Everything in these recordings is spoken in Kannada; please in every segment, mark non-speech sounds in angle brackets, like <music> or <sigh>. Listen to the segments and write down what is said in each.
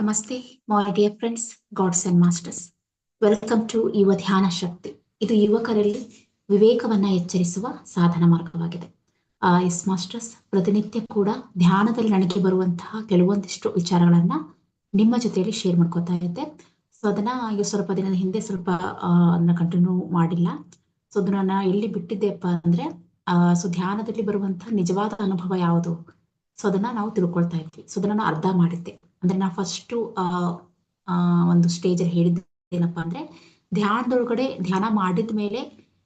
ನಮಸ್ತೆ my dear friends gods and masters welcome to Yuva Dhyana Shakti ಇದು ಯುವಕರಲ್ಲಿ ವಿವೇಕವನ್ನ ಎಚ್ಚರಿಸುವ ಸಾಧನ ಮಾರ್ಗವಾಗಿದೆ. ಆ ಎಸ್ ಮಾಸ್ಟರ್ಸ್ ಪ್ರತಿನಿತ್ಯ ಕೂಡ ಧ್ಯಾನದಲ್ಲಿ ನನಗೆ ಬರುವಂತಹ ಕೆಲವೊಂದಿಷ್ಟು ವಿಚಾರಗಳನ್ನ ನಿಮ್ಮ ಜೊತೆಯಲ್ಲಿ ಶೇರ್ ಮಾಡ್ಕೊತಾ ಇದ್ದೆ. ಸೊ ಅದನ್ನ ಈಗ ಸ್ವಲ್ಪ ದಿನದ ಹಿಂದೆ ಸ್ವಲ್ಪ ಅದನ್ನ ಕಂಟಿನ್ಯೂ ಮಾಡಿಲ್ಲ. ಸೊ ಅದನ್ನ ಎಲ್ಲಿ ಬಿಟ್ಟಿದ್ದೆಪ್ಪ ಅಂದ್ರೆ ಸೊ ಧ್ಯಾನದಲ್ಲಿ ಬರುವಂತಹ ನಿಜವಾದ ಅನುಭವ ಯಾವುದು? ಸೊ ಅದನ್ನ ನಾವು ತಿಳ್ಕೊಳ್ತಾ ಇದ್ವಿ. ಸೊ ಅದನ್ನ ನಾನು ಅರ್ಧ ಮಾಡಿದ್ದೆ. ಅಂದ್ರೆ ನಾ ಫಸ್ಟ್ ಆ ಒಂದು ಸ್ಟೇಜ್ ಹೇಳಿದ್ದೆ ಏನಪ್ಪಾ ಅಂದ್ರೆ ಧ್ಯಾನದೊಳಗಡೆ ಧ್ಯಾನ ಮಾಡಿದ ಮೇಲೆ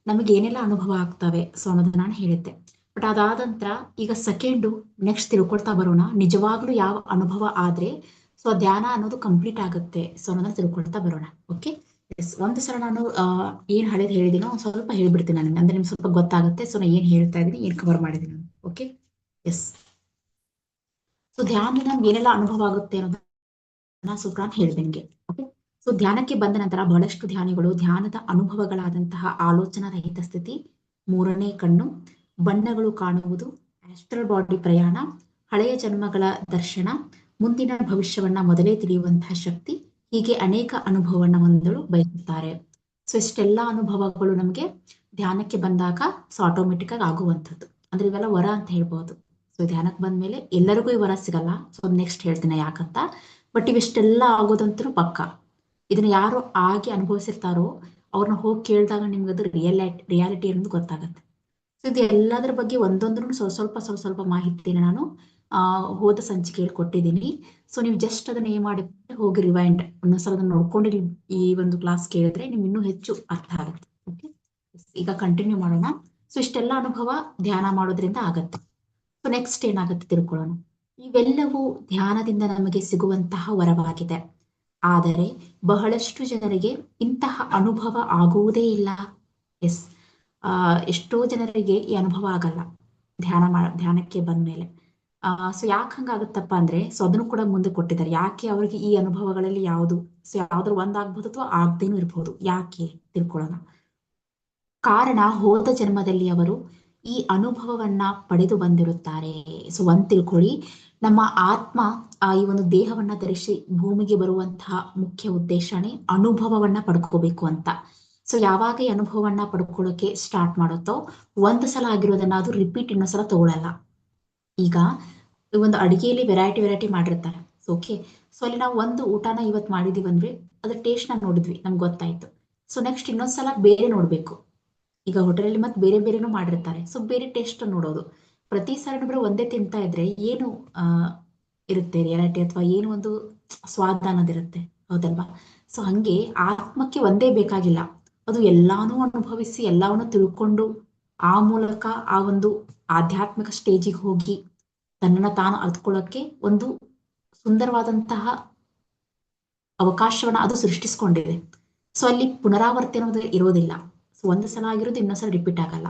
ನಮಗೆ ಏನೆಲ್ಲ ಅನುಭವ ಆಗ್ತವೆ. ಸೊ ಅನ್ನೋದನ್ನ ನಾನು ಹೇಳಿದ್ದೆ. ಬಟ್ ಅದಾದ ನಂತರ ಈಗ ಸೆಕೆಂಡು ನೆಕ್ಸ್ಟ್ ತಿಳ್ಕೊಳ್ತಾ ಬರೋಣ. ನಿಜವಾಗ್ಲೂ ಯಾವ ಅನುಭವ ಆದ್ರೆ ಸೊ, ಧ್ಯಾನ ಅನ್ನೋದು ಕಂಪ್ಲೀಟ್ ಆಗುತ್ತೆ. ಸೊ ಅನ್ನೋದನ್ನ ತಿಳ್ಕೊಳ್ತಾ ಬರೋಣ. ಓಕೆ ಎಸ್ ಒಂದು ಸಲ ನಾನು ಏನ್ ಹಳೇದು ಹೇಳಿದಿನೋ ಒಂದ್ ಸ್ವಲ್ಪ ಹೇಳ್ಬಿಡ್ತೀನಿ ನನಗೆ ಅಂದ್ರೆ ನಿಮ್ಗೆ ಸ್ವಲ್ಪ ಗೊತ್ತಾಗುತ್ತೆ. ಸೊ ನಾನು ಏನ್ ಹೇಳ್ತಾ ಇದೀನಿ, ಏನ್ ಕವರ್ ಮಾಡಿದೀನಿ ಓಕೆ ಎಸ್ ಸೊ ಧ್ಯಾನ ನಮ್ಗೆ ಏನೆಲ್ಲ ಅನುಭವ ಆಗುತ್ತೆ ಅನ್ನೋದನ್ನ ಸ್ವಲ್ಪ ಹೇಳ್ದಂಗೆ ಓಕೆ ಸೊ ಧ್ಯಾನಕ್ಕೆ ಬಂದ ನಂತರ ಬಹಳಷ್ಟು ಧ್ಯಾನಿಗಳು ಧ್ಯಾನದ ಅನುಭವಗಳಾದಂತಹ ಆಲೋಚನಾ ರಹಿತ ಸ್ಥಿತಿ, ಮೂರನೇ ಕಣ್ಣು, ಬಣ್ಣಗಳು ಕಾಣುವುದು ಆಸ್ಟ್ರಲ್ ಬಾಡಿ ಪ್ರಯಾಣ, ಹಳೆಯ ಜನ್ಮಗಳ ದರ್ಶನ, ಮುಂದಿನ ಭವಿಷ್ಯವನ್ನ ಮೊದಲೇ ತಿಳಿಯುವಂತಹ ಶಕ್ತಿ, ಹೀಗೆ ಅನೇಕ ಅನುಭವವನ್ನ ಹೊಂದಲು ಬಯಸುತ್ತಾರೆ. ಸೊ ಇಷ್ಟೆಲ್ಲ ಅನುಭವಗಳು ನಮಗೆ ಧ್ಯಾನಕ್ಕೆ ಬಂದಾಗ ಸೊ ಆಟೋಮೆಟಿಕ್ ಆಗಿ ಆಗುವಂಥದ್ದು. ಅಂದ್ರೆ ಇವೆಲ್ಲ ವರ ಅಂತ ಹೇಳ್ಬೋದು. ಸೊ ಧ್ಯಾನಕ್ಕೆ ಬಂದ್ಮೇಲೆ ಎಲ್ಲರಿಗೂ ಈ ವರ ಸಿಗಲ್ಲ. ಸೊ ನೆಕ್ಸ್ಟ್ ಹೇಳ್ತೀನಿ ಯಾಕಂತ. ಬಟ್ ಇವೆಷ್ಟೆಲ್ಲ ಆಗೋದಂತೂ ಪಕ್ಕ. ಇದನ್ನ ಯಾರು ಆಗಿ ಅನುಭವಿಸಿರ್ತಾರೋ, ಅವ್ರನ್ನ ಹೋಗಿ ಕೇಳಿದಾಗ ನಿಮ್ಗೆ ಅದು ರಿಯಲ್ ರಿಯಾಲಿಟಿ ಅನ್ನೋದು ಗೊತ್ತಾಗತ್ತೆ. ಸೊ ಇದು ಎಲ್ಲದರ ಬಗ್ಗೆ ಒಂದೊಂದ್ರೂ ಸ್ವಲ್ಪ ಸ್ವಲ್ಪ ಸ್ವಲ್ಪ ಸ್ವಲ್ಪ ಮಾಹಿತಿನ ನಾನು, ಆ, ಹೋದ ಸಂಚಿಕೆಯಲ್ಲಿ ಕೊಟ್ಟಿದ್ದೀನಿ. ಸೊ ನೀವು ಜಸ್ಟ್ ಅದನ್ನ ಏನ್ ಮಾಡಿ ಹೋಗಿ ರಿವೈಂಡ್ ಒಂದೊಂದ್ಸಲ ಅದನ್ನ ನೋಡ್ಕೊಂಡು ಈ ಒಂದು ಕ್ಲಾಸ್ ಕೇಳಿದ್ರೆ ನಿಮ್ ಇನ್ನೂ ಹೆಚ್ಚು ಅರ್ಥ ಆಗುತ್ತೆ. ಓಕೆ ಈಗ ಕಂಟಿನ್ಯೂ ಮಾಡೋಣ. ಸೊ ಇಷ್ಟೆಲ್ಲ ಅನುಭವ ಧ್ಯಾನ ಮಾಡೋದ್ರಿಂದ ಆಗತ್ತೆ. ಸೊ ನೆಕ್ಸ್ಟ್ ಏನಾಗುತ್ತೆ ತಿಳ್ಕೊಳ್ಳೋಣ. ಇವೆಲ್ಲವೂ ಧ್ಯಾನದಿಂದ ನಮಗೆ ಸಿಗುವಂತಹ ವರವಾಗಿದೆ. ಆದರೆ ಬಹಳಷ್ಟು ಜನರಿಗೆ ಇಂತಹ ಅನುಭವ ಆಗುವುದೇ ಇಲ್ಲ. ಎಸ್ ಆ, ಎಷ್ಟೋ ಜನರಿಗೆ ಈ ಅನುಭವ ಆಗಲ್ಲ. ಧ್ಯಾನ ಮಾಡ ಧ್ಯಾನಕ್ಕೆ ಬಂದ್ಮೇಲೆ ಆ ಸೊ ಯಾಕೆ ಹಂಗಾಗುತ್ತಪ್ಪ ಅಂದ್ರೆ ಸೊ ಅದನ್ನು ಕೂಡ ಮುಂದೆ ಕೊಟ್ಟಿದ್ದಾರೆ. ಯಾಕೆ ಅವ್ರಿಗೆ ಈ ಅನುಭವಗಳಲ್ಲಿ ಯಾವುದು ಸೊ ಯಾವ್ದ್ರ ಒಂದಾಗ್ಬಹುದು ಅಥವಾ ಆಗ್ದೇನೂ ಇರ್ಬೋದು. ಯಾಕೆ? ತಿಳ್ಕೊಳ್ಳೋಣ. ಕಾರಣ, ಹೋದ ಜನ್ಮದಲ್ಲಿ ಅವರು ಈ ಅನುಭವವನ್ನ ಪಡೆದು ಬಂದಿರುತ್ತಾರೆ. ಸೊ ಒಂದ್ ತಿಳ್ಕೊಳ್ಳಿ. ನಮ್ಮ ಆತ್ಮ, ಆ, ಈ ಒಂದು ದೇಹವನ್ನ ಧರಿಸಿ ಭೂಮಿಗೆ ಬರುವಂತಹ ಮುಖ್ಯ ಉದ್ದೇಶನೇ ಅನುಭವವನ್ನ ಪಡ್ಕೋಬೇಕು ಅಂತ. ಸೊ ಯಾವಾಗ ಈ ಅನುಭವವನ್ನ ಪಡ್ಕೊಳ್ಳೋಕೆ ಸ್ಟಾರ್ಟ್ ಮಾಡುತ್ತೋ, ಒಂದ್ ಸಲ ಆಗಿರೋದನ್ನ ಅದು ರಿಪೀಟ್ ಇನ್ನೊಂದ್ಸಲ ತಗೊಳಲ್ಲ. ಈಗ ಈ ಒಂದು ಅಡಿಗೆಯಲ್ಲಿ ವೆರೈಟಿ ವೆರೈಟಿ ಮಾಡಿರ್ತಾರೆ. ಓಕೆ ಸೊ ಅಲ್ಲಿ ನಾವು ಒಂದು ಊಟನ ಇವತ್ತು ಮಾಡಿದೀವಿ ಅಂದ್ರೆ ಅದ್ರ ಟೇಸ್ಟ್ನ ನೋಡಿದ್ವಿ. ನಮ್ಗೆ ಗೊತ್ತಾಯ್ತು. ಸೊ ನೆಕ್ಸ್ಟ್ ಇನ್ನೊಂದ್ಸಲ ಬೇರೆ ನೋಡ್ಬೇಕು. ಈಗ ಹೋಟೆಲಲ್ಲಿ ಮತ್ತೆ ಬೇರೆ ಬೇರೆನೂ ಮಾಡಿರ್ತಾರೆ. ಸೊ ಬೇರೆ ಟೇಸ್ಟ್ ನೋಡೋದು. ಪ್ರತಿ ಸಾರಿ ಬರೀ ಒಂದೇ ತಿಂತಾ ಇದ್ರೆ ಏನು ಇರುತ್ತೆ ರಿಯಾಲಿಟಿ ಅಥವಾ ಏನು ಒಂದು ಸ್ವಾದ ಅನ್ನೋದಿರುತ್ತೆ ಹೌದಲ್ವಾ? ಸೊ ಹಂಗೆ ಆತ್ಮಕ್ಕೆ ಒಂದೇ ಬೇಕಾಗಿಲ್ಲ. ಅದು ಎಲ್ಲಾನು ಅನುಭವಿಸಿ, ಎಲ್ಲವನ್ನು ತಿಳ್ಕೊಂಡು ಆ ಮೂಲಕ ಆ ಒಂದು ಆಧ್ಯಾತ್ಮಿಕ ಸ್ಟೇಜಿಗೆ ಹೋಗಿ ತನ್ನನ್ನ ತಾನು ಅರ್ಥಕೊಳ್ಳೋಕೆ ಒಂದು ಸುಂದರವಾದಂತಹ ಅವಕಾಶವನ್ನ ಅದು ಸೃಷ್ಟಿಸ್ಕೊಂಡಿದೆ. ಸೊ ಅಲ್ಲಿ ಪುನರಾವರ್ತಿ ಅನ್ನೋದು ಇರೋದಿಲ್ಲ. ಒಂದು ಸಲ ಆಗಿರೋದು ಇನ್ನೊಂದ್ಸಲ ರಿಪೀಟ್ ಆಗಲ್ಲ.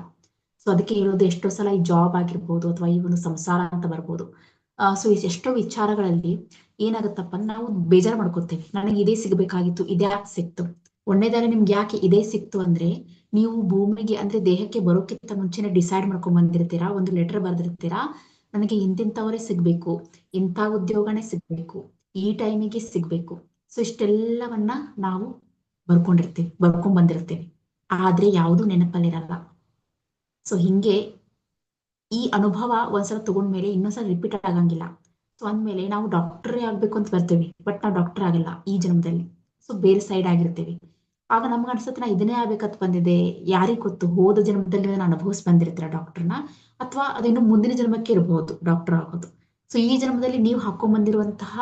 ಸೊ ಅದಕ್ಕೆ ಹೇಳೋದು ಎಷ್ಟೋ ಸಲ ಈ ಜಾಬ್ ಆಗಿರ್ಬೋದು ಅಥವಾ ಈ ಒಂದು ಸಂಸಾರ ಅಂತ ಬರ್ಬೋದು. ಸೊ ಎಷ್ಟೋ ವಿಚಾರಗಳಲ್ಲಿ ಏನಾಗುತ್ತಪ್ಪ ನಾವು ಬೇಜಾರು ಮಾಡ್ಕೋತೇವೆ. ನನಗೆ ಇದೇ ಸಿಗ್ಬೇಕಾಗಿತ್ತು, ಇದೇ ಯಾಕೆ ಸಿಕ್ತು. ಒಳ್ಳೆದಾರೆ ನಿಮ್ಗೆ ಯಾಕೆ ಇದೇ ಸಿಕ್ತು ಅಂದ್ರೆ ನೀವು ಭೂಮಿಗೆ ಅಂದ್ರೆ ದೇಹಕ್ಕೆ ಬರೋಕ್ಕಿಂತ ಮುಂಚೆನೆ ಡಿಸೈಡ್ ಮಾಡ್ಕೊಂಡ್ ಬಂದಿರ್ತೀರಾ, ಒಂದು ಲೆಟರ್ ಬರ್ದಿರ್ತೀರಾ, ನನಗೆ ಇಂತಿಂತವರೇ ಸಿಗ್ಬೇಕು, ಇಂಥ ಉದ್ಯೋಗನೇ ಸಿಗ್ಬೇಕು, ಈ ಟೈಮಿಗೆ ಸಿಗ್ಬೇಕು. ಸೊ ಇಷ್ಟೆಲ್ಲವನ್ನ ನಾವು ಬರ್ಕೊಂಡಿರ್ತೀವಿ, ಬರ್ಕೊಂಡ್ ಬಂದಿರ್ತೀವಿ. ಆದ್ರೆ ಯಾವುದು ನೆನಪಲ್ಲಿರಲ್ಲ. ಸೊ ಹಿಂಗೆ ಈ ಅನುಭವ ಒಂದ್ಸಲ ತಗೊಂಡ್ಮೇಲೆ ಇನ್ನೊಂದ್ಸಲ ರಿಪೀಟ್ ಆಗಂಗಿಲ್ಲ. ಸೊ ಅಂದ್ಮೇಲೆ ನಾವು ಡಾಕ್ಟರ್ ಆಗ್ಬೇಕು ಅಂತ ಬರ್ತೇವೆ ಬಟ್ ನಾವು ಡಾಕ್ಟರ್ ಆಗಲ್ಲ ಈ ಜನ್ಮದಲ್ಲಿ. ಸೊ ಬೇರೆ ಸೈಡ್ ಆಗಿರ್ತೇವೆ. ಆಗ ನಮ್ಗೆ ಅನ್ಸುತ್ತೆ, ನಾ ಇದನ್ನೇ ಆಗ್ಬೇಕಂತ ಬಂದಿದೆ ಯಾರಿಗ್ ಗೊತ್ತು? ಹೋದ ಜನ್ಮದಲ್ಲಿ ನಾನು ಅನುಭವಿಸ್ ಬಂದಿರ್ತೀರ ಡಾಕ್ಟರ್ನ ಅಥವಾ ಅದಿನ್ನು ಮುಂದಿನ ಜನ್ಮಕ್ಕೆ ಇರಬಹುದು ಡಾಕ್ಟರ್ ಆಗೋದು. ಸೊ ಈ ಜನ್ಮದಲ್ಲಿ ನೀವು ಹಾಕೊಂಡ್ ಬಂದಿರುವಂತಹ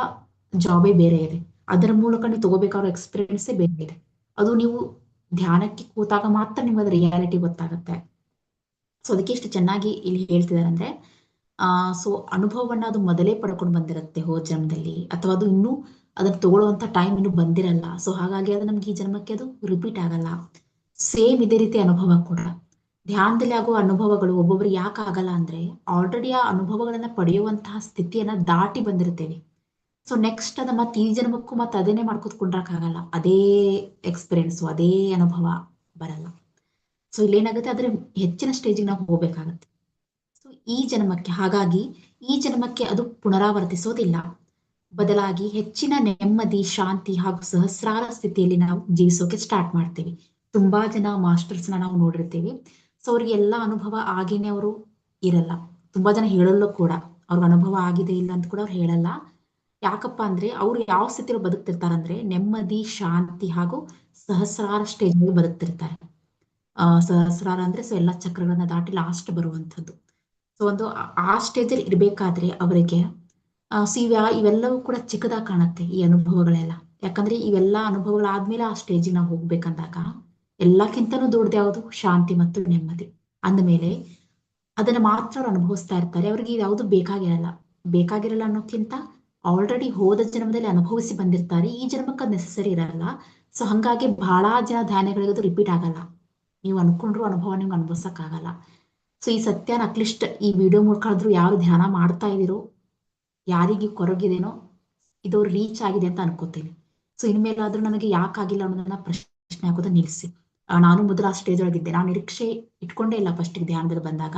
ಜಾಬೇ ಬೇರೆ ಇದೆ. ಅದರ ಮೂಲಕ ನೀವು ತಗೋಬೇಕಾಗಿರೋ ಎಕ್ಸ್ಪೀರಿಯನ್ಸೇ ಬೇರೆ ಇದೆ. ಅದು ನೀವು ಧ್ಯಾನಕ್ಕೆ ಕೂತಾಗ ಮಾತ್ರ ನಿಮ್ಗೆ ಅದ್ರ ರಿಯಾಲಿಟಿ ಗೊತ್ತಾಗುತ್ತೆ. ಸೊ ಅದಕ್ಕೆ ಇಷ್ಟು ಚೆನ್ನಾಗಿ ಇಲ್ಲಿ ಹೇಳ್ತಿದ್ದಾರೆ ಅಂದ್ರೆ ಆ ಸೊ ಅನುಭವವನ್ನ ಅದು ಮೊದಲೇ ಪಡ್ಕೊಂಡು ಬಂದಿರುತ್ತೆ ಹೋ ಜನ್ಮದಲ್ಲಿ, ಅಥವಾ ಅದು ಇನ್ನೂ ಅದನ್ನ ತಗೊಳ್ಳುವಂತ ಟೈಮ್ ಇನ್ನು ಬಂದಿರಲ್ಲ. ಸೊ ಹಾಗಾಗಿ ಅದು ನಮ್ಗೆ ಈ ಜನ್ಮಕ್ಕೆ ಅದು ರಿಪೀಟ್ ಆಗಲ್ಲ. ಸೇಮ್ ಇದೇ ರೀತಿ ಅನುಭವ ಕೂಡ. ಧ್ಯಾನದಲ್ಲಿ ಆಗುವ ಅನುಭವಗಳು ಒಬ್ಬೊಬ್ರು ಯಾಕೆ ಆಗಲ್ಲ ಅಂದ್ರೆ ಆಲ್ರೆಡಿ ಆ ಅನುಭವಗಳನ್ನ ಪಡೆಯುವಂತಹ ಸ್ಥಿತಿಯನ್ನ ದಾಟಿ ಬಂದಿರ್ತೇವೆ ಸೊ ನೆಕ್ಸ್ಟ್ ಅದ ಮತ್ತೆ ಈ ಜನ್ಮಕ್ಕೂ ಮತ್ತೆ ಅದನ್ನೇ ಮಾಡ್ಕೊತ ಆಗಲ್ಲ ಅದೇ ಎಕ್ಸ್ಪೀರಿಯನ್ಸ್ ಅದೇ ಅನುಭವ ಬರಲ್ಲ. ಸೊ ಇಲ್ಲೇನಾಗುತ್ತೆ ಆದ್ರೆ ಹೆಚ್ಚಿನ ಸ್ಟೇಜಿಗೆ ನಾವು ಹೋಗ್ಬೇಕಾಗತ್ತೆ. ಸೊ ಈ ಜನ್ಮಕ್ಕೆ, ಹಾಗಾಗಿ ಈ ಜನ್ಮಕ್ಕೆ ಅದು ಪುನರಾವರ್ತಿಸೋದಿಲ್ಲ. ಬದಲಾಗಿ ಹೆಚ್ಚಿನ ನೆಮ್ಮದಿ, ಶಾಂತಿ ಹಾಗೂ ಸಹಸ್ರಾರ ಸ್ಥಿತಿಯಲ್ಲಿ ನಾವು ಜೀವಿಸೋಕೆ ಸ್ಟಾರ್ಟ್ ಮಾಡ್ತೀವಿ. ತುಂಬಾ ಜನ ಮಾಸ್ಟರ್ಸ್ನ ನಾವು ನೋಡಿರ್ತೀವಿ. ಸೊ ಅವ್ರಿಗೆ ಎಲ್ಲ ಅನುಭವ ಆಗಿನೇ ಅವರು ಇರಲ್ಲ. ತುಂಬಾ ಜನ ಹೇಳಲ್ಲೂ ಕೂಡ. ಅವ್ರಿಗೆ ಅನುಭವ ಆಗಿದೆ ಇಲ್ಲ ಅಂತ ಕೂಡ ಅವ್ರು ಹೇಳಲ್ಲ. ಯಾಕಪ್ಪ ಅಂದ್ರೆ ಅವ್ರು ಯಾವ ಸ್ಥಿತಿಯಲ್ಲಿ ಬದುಕ್ತಿರ್ತಾರಂದ್ರೆ ನೆಮ್ಮದಿ, ಶಾಂತಿ ಹಾಗೂ ಸಹಸ್ರಾರ ಸ್ಟೇಜ್ ಅಲ್ಲಿ ಬದುಕ್ತಿರ್ತಾರೆ. ಆ, ಸಹಸ್ರಾರ ಅಂದ್ರೆ ಸೊ ಎಲ್ಲಾ ಚಕ್ರಗಳನ್ನ ದಾಟಿ ಲಾಸ್ಟ್ ಬರುವಂತದ್ದು ಸೊ ಒಂದು ಆ- ಸ್ಟೇಜ್ ಅಲ್ಲಿ ಇರ್ಬೇಕಾದ್ರೆ ಅವರಿಗೆ ಸಿ ಇವೆಲ್ಲವೂ ಕೂಡ ಚಿಕ್ಕದಾಗಿ ಕಾಣುತ್ತೆ ಈ ಅನುಭವಗಳೆಲ್ಲ. ಯಾಕಂದ್ರೆ ಇವೆಲ್ಲ ಅನುಭವಗಳಾದ್ಮೇಲೆ ಆ ಸ್ಟೇಜಿಗೆ ನಾವು ಹೋಗ್ಬೇಕಂದಾಗ ಎಲ್ಲಕ್ಕಿಂತನೂ ದೊಡ್ಡದು ಯಾವುದು? ಶಾಂತಿ ಮತ್ತು ನೆಮ್ಮದಿ. ಅಂದಮೇಲೆ ಅದನ್ನ ಮಾತ್ರ ಅವ್ರು ಅನುಭವಿಸ್ತಾ ಇರ್ತಾರೆ. ಅವ್ರಿಗೆ ಯಾವುದು ಬೇಕಾಗಿರಲ್ಲ. ಬೇಕಾಗಿರಲ್ಲ ಅನ್ನೋಕ್ಕಿಂತ ಆಲ್ರೆಡಿ ಹೋದ ಜನ್ಮದಲ್ಲಿ ಅನುಭವಿಸಿ ಬಂದಿರ್ತಾರೆ. ಈ ಜನ್ಮಕ್ಕೆ ನೆಸೆಸರಿ ಇರಲ್ಲ. ಸೊ ಹಂಗಾಗಿ ಬಹಳ ಜನ ಧ್ಯಾನಗಳಿಗೆ ರಿಪೀಟ್ ಆಗಲ್ಲ. ನೀವು ಅನ್ಕೊಂಡ್ರು ಅನುಭವ ನಿಮ್ಗೆ ಅನುಭವಿಸಕ್ ಆಗಲ್ಲ ಸೊ ಈ ಸತ್ಯನ ಅಟ್ಲೀಸ್ಟ್ ಈ ವಿಡಿಯೋ ಮೂಲಕ ಯಾರು ಧ್ಯಾನ ಮಾಡ್ತಾ ಇದಿರೋ ಯಾರಿಗೆ ಕೊರಗಿದೇನೋ ಇದು ರೀಚ್ ಆಗಿದೆ ಅಂತ ಅನ್ಕೋತೀನಿ. ಸೊ ಇನ್ಮೇಲಾದ್ರೂ ನನಗೆ ಯಾಕಾಗಿಲ್ಲ ಅನ್ನೋದನ್ನ ಪ್ರಶ್ನೆ ಹಾಕೋದ ನಿಲ್ಲಿಸಿ. ನಾನು ಮೊದಲು ಆ ಸ್ಟೇಜ್ ಒಳಗಿದ್ದೆ. ನಾನು ನಿರೀಕ್ಷೆ ಇಟ್ಕೊಂಡೇ ಇಲ್ಲ ಫಸ್ಟ್ ಧ್ಯಾನದಲ್ಲಿ ಬಂದಾಗ.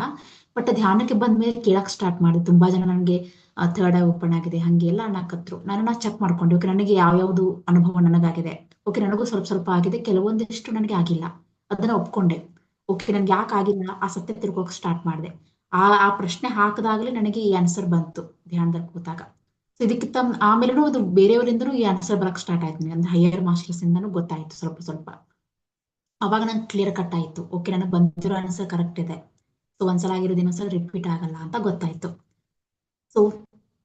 ಬಟ್ ಧ್ಯಾನಕ್ಕೆ ಬಂದ ಮೇಲೆ ಕೇಳಕ್ ಸ್ಟಾರ್ಟ್ ಮಾಡಿದೆ. ತುಂಬಾ ಜನ ನನಗೆ ಥರ್ಡ್ ಐ ಓಪನ್ ಆಗಿದೆ, ಹಂಗೆ ಎಲ್ಲ ಅನ್ನಕತ್ರು ನಾನು ಚೆಕ್ ಮಾಡ್ಕೊಂಡೆ ಓಕೆ ನನಗೆ ಯಾವ್ಯಾವ್ದು ಅನುಭವ ನನಗಾಗಿದೆ. ಓಕೆ ನನಗೂ ಸ್ವಲ್ಪ ಸ್ವಲ್ಪ ಆಗಿದೆ, ಕೆಲವೊಂದಿಷ್ಟು ನನಗೆ ಆಗಿಲ್ಲ. ಅದನ್ನ ಒಪ್ಕೊಂಡೆ. ಓಕೆ ನನ್ಗೆ ಯಾಕೆ ಆಗಿಲ್ಲ? ಆ ಸತ್ಯ ತಿರ್ಕೋಕ್ ಸ್ಟಾರ್ಟ್ ಮಾಡಿದೆ. ಆ ಆ ಪ್ರಶ್ನೆ ಹಾಕದಾಗಲೇ ನನಗೆ ಈ ಆನ್ಸರ್ ಬಂತು, ಧ್ಯಾನದಲ್ಲಿ ಕೂತಾಗ. ಸೊ ಇದಕ್ಕಿಂತ ಆಮೇಲೆ ಅದು ಬೇರೆಯವರಿಂದನೂ ಈ ಆನ್ಸರ್ ಬರಕ್ ಸ್ಟಾರ್ಟ್ ಆಯ್ತು ನನಗೆ ಹೈಯರ್ ಮಾಸ್ಟರ್ಸ್ ಇಂದನು ಗೊತ್ತಾಯ್ತು ಸ್ವಲ್ಪ ಸ್ವಲ್ಪ. ಅವಾಗ ನಂಗೆ ಕ್ಲಿಯರ್ ಕಟ್ ಆಯ್ತು. ಓಕೆ ನನಗೆ ಬಂದಿರೋ ಆನ್ಸರ್ ಕರೆಕ್ಟ್ ಇದೆ. ಸೊ ಒಂದ್ಸಲ ಆಗಿರೋದು ಇನ್ನೊಂದ್ಸಲ ರಿಪೀಟ್ ಆಗಲ್ಲ ಅಂತ ಗೊತ್ತಾಯ್ತು. ಸೊ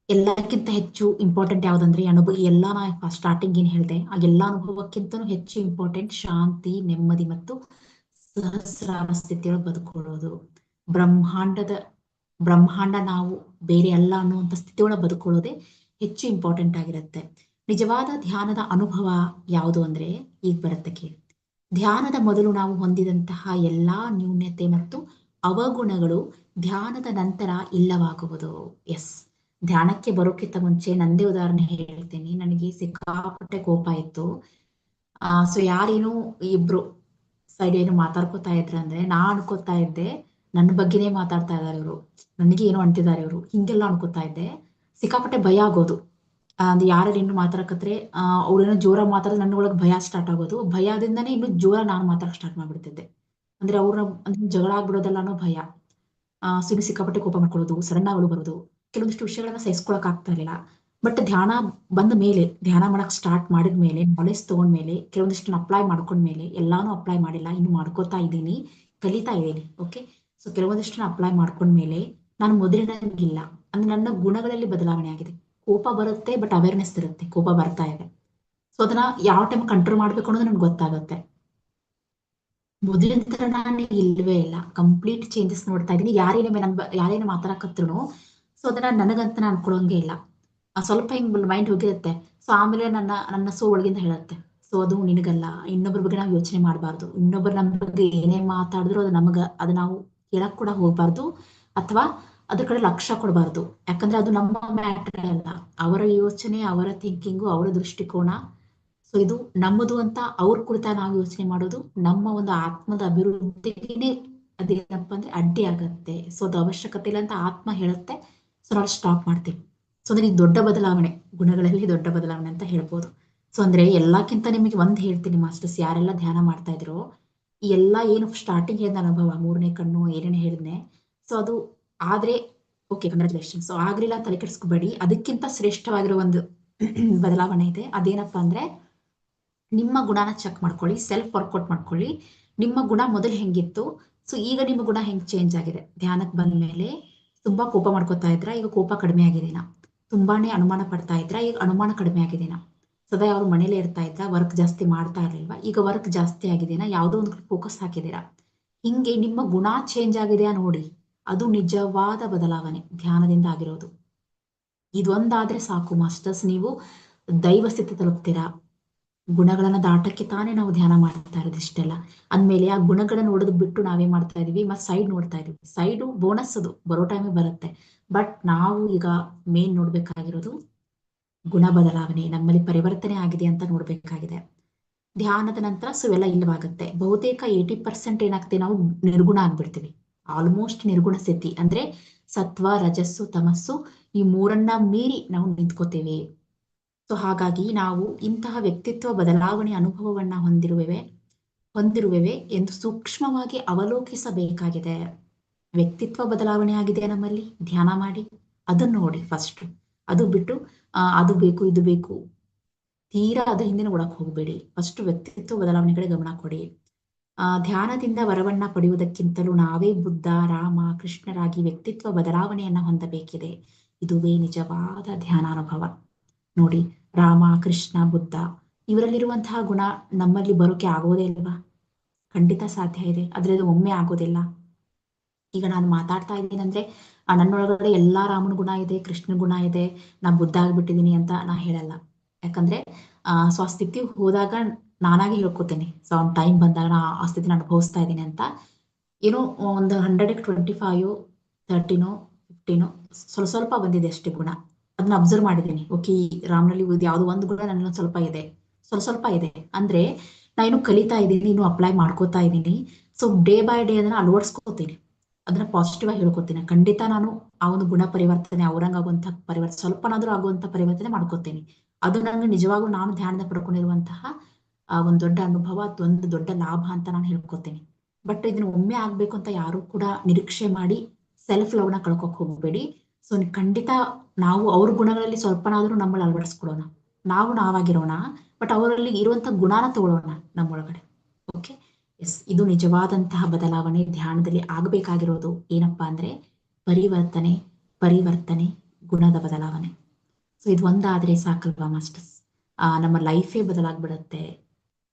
ಎಲ್ಲಕ್ಕಿಂತ ಹೆಚ್ಚು ಇಂಪಾರ್ಟೆಂಟ್ ಯಾವ್ದಂದ್ರೆ ಅನುಭವ ಎಲ್ಲಾ ನಾ ಸ್ಟಾರ್ಟಿಂಗ್ ಏನ್ ಹೇಳಿದೆ ಆ ಎಲ್ಲ ಅನುಭವಕ್ಕಿಂತನೂ ಹೆಚ್ಚು ಇಂಪಾರ್ಟೆಂಟ್ ಶಾಂತಿ, ನೆಮ್ಮದಿ ಮತ್ತು ಸಹಸ್ರಾರ ಸ್ಥಿತಿಯೊಳಗೆ ಬದುಕೊಳ್ಳೋದು ಬ್ರಹ್ಮಾಂಡದ, ಬ್ರಹ್ಮಾಂಡ ನಾವು ಬೇರೆ ಅಲ್ಲ ಅನ್ನುವಂಥ ಸ್ಥಿತಿಯೊಳಗೆ ಬದುಕೊಳ್ಳೋದೇ ಹೆಚ್ಚು ಇಂಪಾರ್ಟೆಂಟ್ ಆಗಿರುತ್ತೆ. ನಿಜವಾದ ಧ್ಯಾನದ ಅನುಭವ ಯಾವುದು ಅಂದ್ರೆ, ಈಗ ಬರುತ್ತೆ ಧ್ಯಾನದ ಮೊದಲು ನಾವು ಹೊಂದಿದಂತಹ ಎಲ್ಲಾ ನ್ಯೂನ್ಯತೆ ಮತ್ತು ಅವಗುಣಗಳು ಧ್ಯಾನದ ನಂತರ ಇಲ್ಲವಾಗುವುದು. ಎಸ್ ಧ್ಯಾನಕ್ಕೆ ಬರೋಕ್ಕಿಂತ ಮುಂಚೆ ನಂದೇ ಉದಾಹರಣೆ ಹೇಳ್ತೀನಿ. ನನಗೆ ಸಿಕ್ಕಾಪಟ್ಟೆ ಕೋಪ ಇತ್ತು. ಆ ಸೊ ಯಾರೇನು ಇಬ್ರು ಸೈಡ್ ಏನು ಮಾತಾಡ್ಕೋತಾ ಇದ್ರ ಅಂದ್ರೆ ನಾ ಅನ್ಕೋತಾ ಇದ್ದೆ, ನನ್ನ ಬಗ್ಗೆನೇ ಮಾತಾಡ್ತಾ ಇದಾರೆ ಇವರು. ನನಗೆ ಏನೋ ಅಂತಿದ್ದಾರೆ ಇವರು. ಹಿಂಗೆಲ್ಲ ಅನ್ಕೋತಾ ಇದ್ದೆ. ಸಿಕ್ಕಾಪಟ್ಟೆ ಭಯ ಆಗೋದು. ಅಂದ್ರೆ ಯಾರು ಇನ್ನು ಮಾತಾಡಕತ್ರೆ ಅವ್ರೇನೋ ಜೋರ ಮಾತಾಡಿದ್ರೆ ನನ್ನ ಒಳಗೆ ಭಯ ಸ್ಟಾರ್ಟ್ ಆಗೋದು. ಭಯದಿಂದನೇ ಇನ್ನು ಜೋರ ನಾನು ಮಾತಾಡಕ್ ಸ್ಟಾರ್ಟ್ ಮಾಡ್ಬಿಡ್ತಿದ್ದೆ. ಅಂದ್ರೆ ಅವ್ರ ಜಗಳ ಆಗ್ಬಿಡೋದಲ್ಲ ಅನ್ನೋ ಭಯ. ಆ ಸುಮ್ಮನೆ ಸಿಕ್ಕಾಪಟ್ಟೆ ಕೋಪ ಮಾಡ್ಕೊಳ್ಳೋದು ಸಡನ್ ಆಗಲು ಬರೋದು. ಕೆಲವೊಂದಿಷ್ಟು ವಿಷಯಗಳನ್ನ ಸಹಿಸ್ಕೊಳಕ್ ಆಗ್ತಾ ಇರಲಿಲ್ಲ. ಬಟ್ ಧ್ಯಾನ ಬಂದ ಮೇಲೆ, ಧ್ಯಾನ ಮಾಡಕ್ ಸ್ಟಾರ್ಟ್ ಮಾಡಿದ ಮೇಲೆ ನಾಲೆಜ್ ತಗೊಂಡ್ಮೇಲೆ ಕೆಲವೊಂದಿಷ್ಟು ಅಪ್ಲೈ ಮಾಡ್ಕೊಂಡ್ಮೇಲೆ ಎಲ್ಲಾನು ಅಪ್ಲೈ ಮಾಡಿಲ್ಲ. ಇನ್ನು ಮಾಡ್ಕೋತಾ ಇದ್ದೀನಿ, ಕಲಿತಾ ಇದ್ದೀನಿ ಓಕೆ ಸೊ ಕೆಲವೊಂದಿಷ್ಟು ಅಪ್ಲೈ ಮಾಡ್ಕೊಂಡ್ಮೇಲೆ ನಾನು ಮೊದಲಿನಂಗಿಲ್ಲ ಅಂದ್ರೆ ನನ್ನ ಗುಣಗಳಲ್ಲಿ ಬದಲಾವಣೆ ಆಗಿದೆ. ಕೋಪ ಬರುತ್ತೆ ಬಟ್ ಅವೇರ್ನೆಸ್ ಇರುತ್ತೆ. ಕೋಪ ಬರ್ತಾ ಇದೆ. ಸೊ ಅದನ್ನ ಯಾವ ಟೈಮ್ ಕಂಟ್ರೋಲ್ ಮಾಡ್ಬೇಕು ಅನ್ನೋದು ನನ್ಗೆ ಗೊತ್ತಾಗುತ್ತೆ. ಮೊದಲಿನ ತರ ನಾನು ಇಲ್ವೇ ಇಲ್ಲ. ಕಂಪ್ಲೀಟ್ ಚೇಂಜಸ್ ನೋಡ್ತಾ ಇದ್ದೀನಿ ಯಾರೇನೇ ನನ್ ಯಾರೇನೇ ಮಾತಾಡಕತ್ರು ಸೊ ಅದನ್ನ ನನಗಂತ ನಾನು ಅನ್ಕೊಳಂಗೆ ಇಲ್ಲ. ಸ್ವಲ್ಪ ಹಿಂಗ್ ಮೈಂಡ್ ಹೋಗಿರುತ್ತೆ. ಸೊ ಆಮೇಲೆ ನನ್ನ ನನ್ನ ಸೋ ಒಳಗಿಂದ ಹೇಳುತ್ತೆ. ಸೊ ಅದು ನಿನಗಲ್ಲ. ಇನ್ನೊಬ್ಬರ ಬಗ್ಗೆ ನಾವು ಯೋಚನೆ ಮಾಡಬಾರ್ದು. ಇನ್ನೊಬ್ಬರು ನಮ್ಮ ಬಗ್ಗೆ ಏನೇ ಮಾತಾಡಿದ್ರು ಅದು ನಮಗ, ಅದು ನಾವು ಕೇಳಕ್ ಕೂಡ ಹೋಗ್ಬಾರ್ದು. ಅಥವಾ ಅದ್ರ ಕಡೆ ಲಕ್ಷ್ಯ ಕೊಡಬಾರ್ದು. ಯಾಕಂದ್ರೆ ಅದು ನಮ್ಮ ಮ್ಯಾಟರ್ ಅಲ್ಲ. ಅವರ ಯೋಚನೆ, ಅವರ ಥಿಂಕಿಂಗು ಅವರ ದೃಷ್ಟಿಕೋನ ಸೊ ಇದು ನಮ್ಮದು ಅಂತ ಅವ್ರ ಕುರಿತ ನಾವು ಯೋಚನೆ ಮಾಡೋದು, ನಮ್ಮ ಒಂದು ಆತ್ಮದ ಅಭಿವೃದ್ಧಿಗೆ ಅದೇನಪ್ಪ ಅಂದ್ರೆ ಅಡ್ಡಿ ಆಗತ್ತೆ. ಸೊ ಅದು ಅವಶ್ಯಕತೆ ಇಲ್ಲ ಅಂತ ಆತ್ಮ ಹೇಳುತ್ತೆ. ಸೊ ನಾವು ಸ್ಟಾಪ್ ಮಾಡ್ತೀವಿ. ಸೊ ಅಂದ್ರೆ ದೊಡ್ಡ ಬದಲಾವಣೆ, ಗುಣಗಳಲ್ಲಿ ದೊಡ್ಡ ಬದಲಾವಣೆ ಅಂತ ಹೇಳ್ಬೋದು. ಸೊ ಅಂದ್ರೆ ಎಲ್ಲಕ್ಕಿಂತ ನಿಮಗೆ ಒಂದ್ ಹೇಳ್ತೀನಿ, ಮಾಸ್ಟರ್ಸ್ ಯಾರೆಲ್ಲ ಧ್ಯಾನ ಮಾಡ್ತಾ ಇದ್ರು, ಈ ಎಲ್ಲಾ ಏನು ಸ್ಟಾರ್ಟಿಂಗ್ ಹೇಳಿದ ಅನುಭವ, ಮೂರನೇ ಕಣ್ಣು, ಏನೇನು ಹೇಳಿದ್ನೆ. ಸೊ ಅದು ಆದ್ರೆ ಓಕೆ ಕಂಗ್ರಾಚುಲೇಷನ್ ಸೊ ಆಗ್ಲಿಲ್ಲ ತಲೆ ಕೆಡಿಸ್ಕೋಬೇಡಿ. ಅದಕ್ಕಿಂತ ಶ್ರೇಷ್ಠವಾಗಿರೋ ಒಂದು <clears throat> ಬದಲಾವಣೆ ಇದೆ. ಅದೇನಪ್ಪಾ ಅಂದ್ರೆ ನಿಮ್ಮ ಗುಣನ ಚೆಕ್ ಮಾಡ್ಕೊಳ್ಳಿ ಸೆಲ್ಫ್ ವರ್ಕೌಟ್ ಮಾಡ್ಕೊಳ್ಳಿ. ನಿಮ್ಮ ಗುಣ ಮೊದಲು ಹೆಂಗಿತ್ತು? ಸೊ ಈಗ ನಿಮ್ಮ ಗುಣ ಹೆಂಗ್ ಚೇಂಜ್ ಆಗಿದೆ? ಧ್ಯಾನಕ್ಕೆ ಬಂದ ಮೇಲೆ ತುಂಬಾ ಕೋಪ ಮಾಡ್ಕೋತಾ ಇದ್ರ? ಈಗ ಕೋಪ ಕಡಿಮೆ ಆಗಿದೆನಾ? ತುಂಬಾನೇ ಅನುಮಾನ ಪಡ್ತಾ ಇದ್ರ? ಈಗ ಅನುಮಾನ ಕಡಿಮೆ ಆಗಿದೆನಾ? ಸದಾ ಅವ್ರು ಮನೇಲೆ ಇರ್ತಾ ಇದ್ರ? ವರ್ಕ್ ಜಾಸ್ತಿ ಮಾಡ್ತಾ ಇರ್ಲಿಲ್ವಾ? ಈಗ ವರ್ಕ್ ಜಾಸ್ತಿ ಆಗಿದೆನಾ? ಯಾವುದೋ ಒಂದು ಫೋಕಸ್ ಹಾಕಿದೀರಾ? ಹಿಂಗೆ ನಿಮ್ಮ ಗುಣ ಚೇಂಜ್ ಆಗಿದೆಯಾ ನೋಡಿ? ಅದು ನಿಜವಾದ ಬದಲಾವಣೆ. ಧ್ಯಾನದಿಂದ ಆಗಿರೋದು. ಇದೊಂದಾದ್ರೆ ಸಾಕು ಮಾಸ್ಟರ್ಸ್ ನೀವು ದೈವ ಸ್ಥಿತಿ ತಲುಪ್ತೀರಾ? ಗುಣಗಳನ್ನ ದಾಟಕ್ಕೆ ತಾನೇ ನಾವು ಧ್ಯಾನ ಮಾಡ್ತಾ ಇರೋದು ಇಷ್ಟೆಲ್ಲ. ಅಂದ್ಮೇಲೆ ಆ ಗುಣಗಳನ್ನ ನೋಡೋದು ಬಿಟ್ಟು ನಾವೇ ಮಾಡ್ತಾ ಇದೀವಿ? ಮತ್ತೆ ಸೈಡ್ ನೋಡ್ತಾ ಇದೀವಿ. ಸೈಡು ಬೋನಸ್ ಅದು. ಬರೋ ಟೈಮಿಗೆ ಬರುತ್ತೆ. ಬಟ್ ನಾವು ಈಗ ಮೇನ್ ನೋಡ್ಬೇಕಾಗಿರೋದು ಗುಣ ಬದಲಾವಣೆ. ನಮ್ಮಲ್ಲಿ ಪರಿವರ್ತನೆ ಆಗಿದೆ ಅಂತ ನೋಡ್ಬೇಕಾಗಿದೆ. ಧ್ಯಾನದ ನಂತರ ಸೊ ಇವೆಲ್ಲ ಇಲ್ಲವಾಗುತ್ತೆ. ಬಹುತೇಕ ಏಟಿ ಪರ್ಸೆಂಟ್ ಏನಾಗ್ತದೆ? ನಾವು ನಿರ್ಗುಣ ಆಗ್ಬಿಡ್ತೀವಿ. ಆಲ್ಮೋಸ್ಟ್ ನಿರ್ಗುಣ ಸ್ಥಿತಿ. ಅಂದ್ರೆ ಸತ್ವ, ರಜಸ್ಸು, ತಮಸ್ಸು ಈ ಮೂರನ್ನ ಮೀರಿ ನಾವು ನಿಂತ್ಕೋತೇವೆ. ಸೊ ಹಾಗಾಗಿ ನಾವು ಇಂತಹ ವ್ಯಕ್ತಿತ್ವ ಬದಲಾವಣೆ ಅನುಭವವನ್ನ ಹೊಂದಿರುವೆವೆ ಹೊಂದಿರುವೆವೆ ಎಂದು ಸೂಕ್ಷ್ಮವಾಗಿ ಅವಲೋಕಿಸಬೇಕಾಗಿದೆ. ವ್ಯಕ್ತಿತ್ವ ಬದಲಾವಣೆ ಆಗಿದೆ ನಮ್ಮಲ್ಲಿ, ಧ್ಯಾನ ಮಾಡಿ, ಅದನ್ನು ನೋಡಿ ಫಸ್ಟ್ ಅದು ಬಿಟ್ಟು ಅದು ಬೇಕು, ಇದು ಬೇಕು. ತೀರಾ ಅದು ಹಿಂದಿನ ಒಳಕ್ ಹೋಗಬೇಡಿ. ಫಸ್ಟ್ ವ್ಯಕ್ತಿತ್ವ ಬದಲಾವಣೆ ಕಡೆ ಗಮನ ಕೊಡಿ. ಆ, ಧ್ಯಾನದಿಂದ ವರವನ್ನ ಪಡೆಯುವುದಕ್ಕಿಂತಲೂ ನಾವೇ ಬುದ್ಧ, ರಾಮ, ಕೃಷ್ಣರಾಗಿ ವ್ಯಕ್ತಿತ್ವ ಬದಲಾವಣೆಯನ್ನ ಹೊಂದಬೇಕಿದೆ. ಇದುವೇ ನಿಜವಾದ ಧ್ಯಾನಾನುಭವ. ನೋಡಿ ರಾಮ, ಕೃಷ್ಣ, ಬುದ್ಧ ಇವರಲ್ಲಿರುವಂತಹ ಗುಣ ನಮ್ಮಲ್ಲಿ ಬರೋಕೆ ಆಗೋದೇ ಇಲ್ವಾ? ಖಂಡಿತ ಸಾಧ್ಯ ಇದೆ. ಆದ್ರೆ ಅದು ಒಮ್ಮೆ ಆಗೋದಿಲ್ಲ. ಈಗ ನಾನು ಮಾತಾಡ್ತಾ ಇದ್ದೀನಿ ನನ್ನೊಳಗಡೆ ಎಲ್ಲಾ ರಾಮನ ಗುಣ ಇದೆ, ಕೃಷ್ಣನ ಗುಣ ಇದೆ ನಾ ಬುದ್ಧ ಆಗ್ಬಿಟ್ಟಿದೀನಿ ಅಂತ ನಾ ಹೇಳಲ್ಲ. ಯಾಕಂದ್ರೆ, ಆ ಸೊ ಆ ಸ್ಥಿತಿ ಹೋದಾಗ ನಾನಾಗಿ ಹೇಳ್ಕೊತೀನಿ. ಸೊ ಅವ್ನ ಟೈಮ್ ಬಂದಾಗ ನಾ ಆ ಸ್ಥಿತಿನ ಅನುಭವಿಸ್ತಾ ಇದ್ದೀನಿ ಅಂತ. ಏನೋ ಒಂದು ಹಂಡ್ರೆಡ್ ಟ್ವೆಂಟಿ ಫೈವ್ ತರ್ಟಿನೋ ಫಿಫ್ಟೀನೋ ಸ್ವಲ್ಪ ಸ್ವಲ್ಪ ಬಂದಿದೆ ಅಷ್ಟೇ ಗುಣ. ಅದನ್ನ ಅಬ್ಸರ್ವ್ ಮಾಡಿದ್ದೀನಿ. ಓಕೆ ರಾಮನಲ್ಲಿ ಇದು ಯಾವ್ದು ಒಂದು ಗುಣ ನನ್ನ ಸ್ವಲ್ಪ ಇದೆ. ಸ್ವಲ್ಪ ಸ್ವಲ್ಪ ಇದೆ. ಅಂದ್ರೆ ನಾ ಇನ್ನು ಕಲಿತಾ ಇದ್ದೀನಿ, ಇನ್ನು ಅಪ್ಲೈ ಮಾಡ್ಕೋತಾ ಇದ್ದೀನಿ. ಸೊ ಡೇ ಬೈ ಡೇ ಅದನ್ನ ಅಳವಡಿಸ್ಕೋತೀನಿ. ಅದನ್ನ ಪಾಸಿಟಿವ್ ಆಗಿ ಹೇಳ್ಕೊತೀನಿ. ಖಂಡಿತ ನಾನು ಆ ಒಂದು ಗುಣ ಪರಿವರ್ತನೆ ಅವ್ರಂಗ ಆಗುವಂತ ಪರಿವರ್ತನೆ ಸ್ವಲ್ಪನಾದ್ರೂ ಆಗುವಂತ ಪರಿವರ್ತನೆ ಮಾಡ್ಕೋತೀನಿ. ಅದು ನನಗೆ ನಿಜವಾಗ್ಲೂ ನಾನು ಧ್ಯಾನದ ಪಡ್ಕೊಂಡಿರುವಂತಹ ಒಂದು ದೊಡ್ಡ ಅನುಭವ ಒಂದು ದೊಡ್ಡ ಲಾಭ ಅಂತ ನಾನು ಹೇಳ್ಕೊತೀನಿ. ಬಟ್ ಇದನ್ನ ಒಮ್ಮೆ ಆಗ್ಬೇಕು ಅಂತ ಯಾರು ಕೂಡ ನಿರೀಕ್ಷೆ ಮಾಡಿ ಸೆಲ್ಫ್ ಲವ್ನ ಕಳ್ಕೊಕ್ ಹೋಗ್ಬೇಡಿ. ಸೊ ಖಂಡಿತ ನಾವು ಅವ್ರ ಗುಣಗಳಲ್ಲಿ ಸ್ವಲ್ಪನಾದ್ರೂ ನಮ್ಮಲ್ಲಿ ಅಳವಡಿಸ್ಕೊಡೋಣ. ನಾವು ನಾವಾಗಿರೋಣ, ಬಟ್ ಅವರಲ್ಲಿ ಇರುವಂತ ಗುಣನ ತಗೊಳ್ಳೋಣ ನಮ್ಮೊಳಗಡೆ. ಓಕೆ ಎಸ್ ಇದು ನಿಜವಾದಂತಹ ಬದಲಾವಣೆ. ಧ್ಯಾನದಲ್ಲಿ ಆಗಬೇಕಾಗಿರೋದು ಏನಪ್ಪಾ ಅಂದ್ರೆ ಪರಿವರ್ತನೆ ಪರಿವರ್ತನೆ, ಗುಣದ ಬದಲಾವಣೆ. ಸೊ ಇದು ಒಂದಾದ್ರೆ ಸಾಕಲ್ವಾ ಮಾಸ್ಟರ್ಸ್ ನಮ್ಮ ಲೈಫೇ ಬದಲಾಗ್ಬಿಡತ್ತೆ.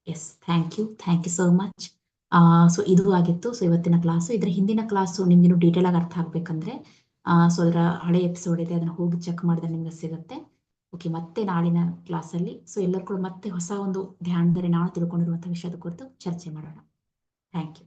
Yes thank you thank you so much ಆ ಸೊ ಇದು ಆಗಿತ್ತು. ಸೊ ಇವತ್ತಿನ ಕ್ಲಾಸ್ ಇದ್ರ ಹಿಂದಿನ ಕ್ಲಾಸ್ ನಿಮ್ಗಿನ್ನು ಡೀಟೇಲ್ ಆಗಿ ಅರ್ಥ ಆಗ್ಬೇಕಂದ್ರೆ ಸೊ ಅದರ ಹಳೆ ಎಪಿಸೋಡ್ ಇದೆ, ಅದನ್ನ ಹೋಗಿ ಚೆಕ್ ಮಾಡಿದ್ರೆ ನಿಮ್ಗೆ ಸಿಗುತ್ತೆ. ಓಕೆ ಮತ್ತೆ ನಾಳಿನ ಕ್ಲಾಸಲ್ಲಿ ಸೊ ಎಲ್ಲರೂ ಕೂಡ ಮತ್ತೆ ಹೊಸ ಒಂದು ಧ್ಯಾನದಲ್ಲಿ ನಾವು ತಿಳ್ಕೊಂಡಿರುವಂತಹ ವಿಷಯದ ಕುರಿತು ಚರ್ಚೆ ಮಾಡೋಣ. Thank you